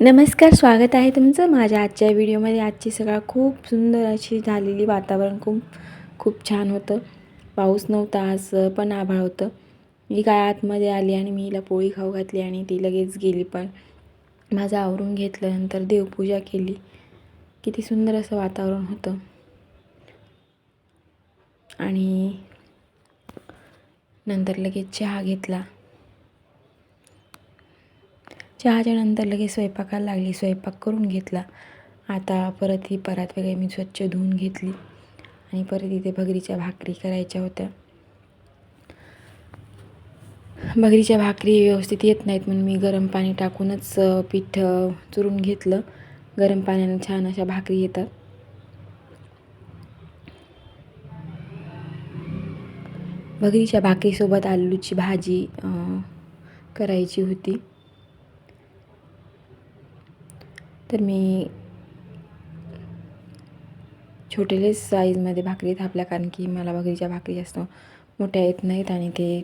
नमस्कार स्वागत आहे तुमचं माझ्या आजच्या व्हिडिओमध्ये. आजची सगळा खूप सुंदर अशी झालेली वातावरण खूप खूप छान होतं. पाऊस नव्हता आज पण आभाळ होतं. मी काय आतमध्ये आली आणि मी हिला पोळी खाऊ घातली आणि ती लगेच गेली. पण माझं आवरून घेतलं नंतर देवपूजा केली. किती सुंदर असं वातावरण होतं. आणि नंतर लगेच चहा घेतला. चहाच्या नंतर लगेच स्वयंपाकाला लागली. स्वयंपाक करून घेतला. आता परत ही परात वगैरे मी स्वच्छ धुवून घेतली. आणि परत इथे भगरीच्या भाकरी करायच्या होत्या. भगरीच्या भाकरी व्यवस्थित येत नाहीत म्हणून मी गरम पाणी टाकूनच पीठ चुरून घेतलं. गरम पाण्याने छान अशा भाकरी येतात. भगरीच्या भाकरीसोबत आलूची भाजी करायची होती. तर मी छोटेले साईजमध्ये भाकरी थापल्या कारण की मला भाकरीच्या भाकरी जास्त मोठ्या येत नाहीत आणि ते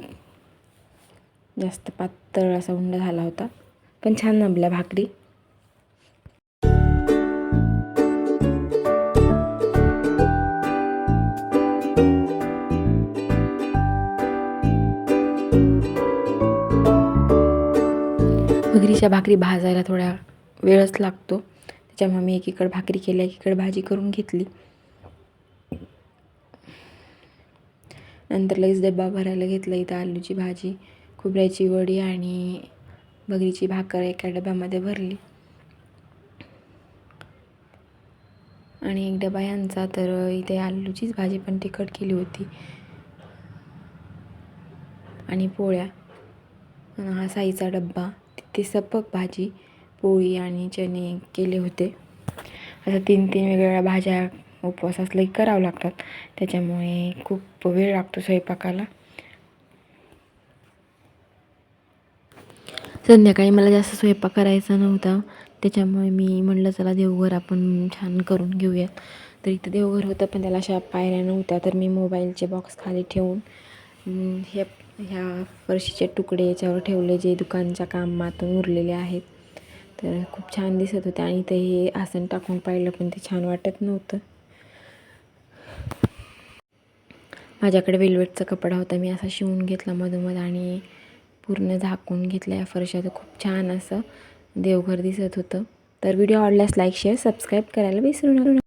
जास्त पातळ असा उंडा झाला होता. पण छान नमल्या भाकरी. भगरीच्या भाकरी भाजायला थोड्या वेळच लागतो. त्याच्यामुळे मी एकीकडे भाकरी केली एकीकडे भाजी करून घेतली. नंतर लगेच डब्बा भरायला घेतला. इथं आलूची भाजी खोबऱ्याची वडी आणि बगरीची भाकर एका डब्यामध्ये भरली. आणि एक डबा यांचा तर इथे आलूचीच भाजी पण तिखट केली होती. आणि पोळ्या. हा साईचा डब्बा. तिथे सपक भाजी. पोळी आणि चणे केले होते. असं तीन तीन वेगवेगळ्या भाज्या उपवास असले की करावं लागतात. त्याच्यामुळे खूप वेळ लागतो स्वयंपाकाला. संध्याकाळी मला जास्त स्वयंपाक करायचा नव्हता. त्याच्यामुळे मी म्हणलं चला देवघर आपण छान करून घेऊयात. तर इथं देवघर होतं पण त्याला अशा पायऱ्या नव्हत्या. तर मी मोबाईलचे बॉक्स खाली ठेवून ह्या हे ह्या फरशीचे तुकडे याच्यावर ठेवले जे दुकानच्या कामातून उरलेले आहेत. तर खूप छान दिसत होते आणि ते हे आसन टाकून पाहिलं पण ते छान वाटत नव्हतं. माझ्याकडे वेलवेटचा कपडा होता मी असा शिवून घेतला मधोमध आणि पूर्ण झाकून घेतला या फरशाचं खूप छान असं देवघर दिसत होतं. तर व्हिडिओ आवडल्यास लाईक शेअर सबस्क्राईब करायला विसरू नका.